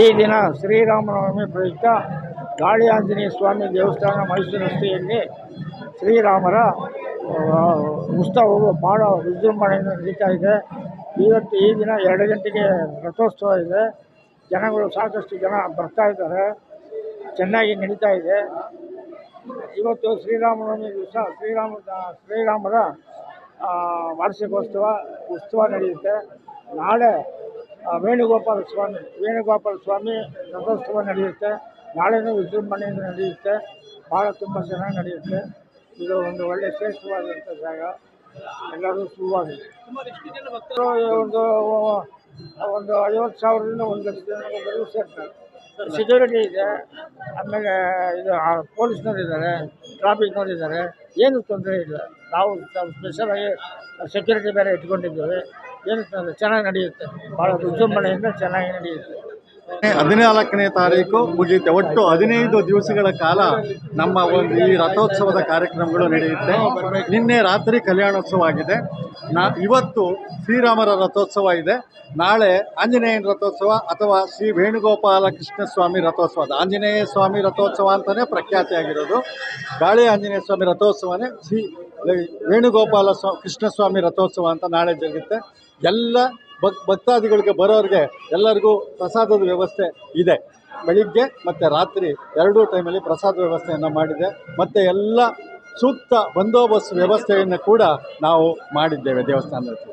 ಈ ದಿನ ಶ್ರೀರಾಮನವಮಿ ಪ್ರಯುಕ್ತ ಗಾಳಿ ಆಂಜನೇಯ ಸ್ವಾಮಿ ದೇವಸ್ಥಾನ ಮೈಸೂರು ರಸ್ತೆಯಲ್ಲಿ ಶ್ರೀರಾಮರ ಉತ್ಸವವು ಭಾಳ ವಿಜೃಂಭಣೆಯಿಂದ ನಡೀತಾ ಇದೆ. ಇವತ್ತು ಈ ದಿನ ಎರಡು ಗಂಟೆಗೆ ರಥೋತ್ಸವ ಇದೆ. ಜನಗಳು ಸಾಕಷ್ಟು ಜನ ಬರ್ತಾ ಇದ್ದಾರೆ. ಚೆನ್ನಾಗಿ ನಡೀತಾ ಇದೆ. ಇವತ್ತು ಶ್ರೀರಾಮನವಮಿ ದಿವಸ ಶ್ರೀರಾಮ, ಶ್ರೀರಾಮರ ವಾರ್ಷಿಕೋತ್ಸವ, ಉತ್ಸವ ನಡೆಯುತ್ತೆ. ನಾಳೆ ವೇಣುಗೋಪಾಲ ಸ್ವಾಮಿ ವೇಣುಗೋಪಾಲ ಸ್ವಾಮಿ ರಥೋತ್ಸವ ನಡೆಯುತ್ತೆ. ನಾಳೆನೂ ವಿಜೃಂಭಣೆಯಿಂದ ನಡೆಯುತ್ತೆ. ಭಾಳ ತುಂಬ ಚೆನ್ನಾಗಿ ನಡೆಯುತ್ತೆ. ಇದು ಒಂದು ಒಳ್ಳೆ ಶ್ರೇಷ್ಠವಾದಂಥ ಜಾಗ. ಎಲ್ಲರೂ ಶುರುವಾಗಿದೆ ಒಂದು ಒಂದು ಐವತ್ತು ಸಾವಿರದಿಂದ ಒಂದು ಲಕ್ಷ ಜನವರೆಗೂ ಸೇರ್ತಾರೆ. ಸೆಕ್ಯೂರಿಟಿ ಇದೆ. ಆಮೇಲೆ ಇದು ಪೊಲೀಸ್ನವ್ರು ಇದ್ದಾರೆ ಟ್ರಾಫಿಕ್ನವ್ರು ಇದ್ದಾರೆ. ಏನು ತೊಂದರೆ ಇಲ್ಲ. ನಾವು ಸ್ಪೆಷಲಾಗಿ ಸೆಕ್ಯೂರಿಟಿ ಬೇರೆ ಇಟ್ಕೊಂಡಿದ್ದೇವೆ. ತೊಂದರೆ ಚೆನ್ನಾಗಿ ನಡೆಯುತ್ತೆ. ಭಾಳ ವಿಜೃಂಭಣೆಯಿಂದ ಚೆನ್ನಾಗಿ ನಡೆಯುತ್ತೆ. ಹದಿನಾಲ್ಕನೇ ತಾರೀಕು ಮುಗಿಯುತ್ತೆ. ಒಟ್ಟು ಹದಿನೈದು ದಿವಸಗಳ ಕಾಲ ನಮ್ಮ ಒಂದು ಈ ರಥೋತ್ಸವದ ಕಾರ್ಯಕ್ರಮಗಳು ನಡೆಯುತ್ತೆ. ನಿನ್ನೆ ರಾತ್ರಿ ಕಲ್ಯಾಣೋತ್ಸವ ಆಗಿದೆ. ನಾ ಇವತ್ತು ಶ್ರೀರಾಮರ ರಥೋತ್ಸವ ಇದೆ. ನಾಳೆ ಆಂಜನೇಯನ ರಥೋತ್ಸವ ಅಥವಾ ಶ್ರೀ ವೇಣುಗೋಪಾಲ ಕೃಷ್ಣ ಸ್ವಾಮಿ ರಥೋತ್ಸವ ಆಂಜನೇಯ ಸ್ವಾಮಿ ರಥೋತ್ಸವ ಅಂತಲೇ ಪ್ರಖ್ಯಾತಿಯಾಗಿರೋದು. ಗಾಳಿ ಆಂಜನೇಯ ಸ್ವಾಮಿ ರಥೋತ್ಸವನೇ ಶ್ರೀ ವೇಣುಗೋಪಾಲ ಸ್ವಾ, ಕೃಷ್ಣಸ್ವಾಮಿ ರಥೋತ್ಸವ ಅಂತ ನಾಳೆ ಜರುಗುತ್ತೆ. ಎಲ್ಲ ಭಕ್, ಭಕ್ತಾದಿಗಳಿಗೆ ಬರೋರಿಗೆ ಎಲ್ಲರಿಗೂ ಪ್ರಸಾದದ ವ್ಯವಸ್ಥೆ ಇದೆ. ಬೆಳಿಗ್ಗೆ ಮತ್ತು ರಾತ್ರಿ ಎರಡೂ ಟೈಮಲ್ಲಿ ಪ್ರಸಾದ ವ್ಯವಸ್ಥೆಯನ್ನು ಮಾಡಿದೆ. ಮತ್ತು ಎಲ್ಲ ಸೂಕ್ತ ಬಂದೋಬಸ್ತ್ ವ್ಯವಸ್ಥೆಯನ್ನು ಕೂಡ ನಾವು ಮಾಡಿದ್ದೇವೆ ದೇವಸ್ಥಾನದಲ್ಲಿ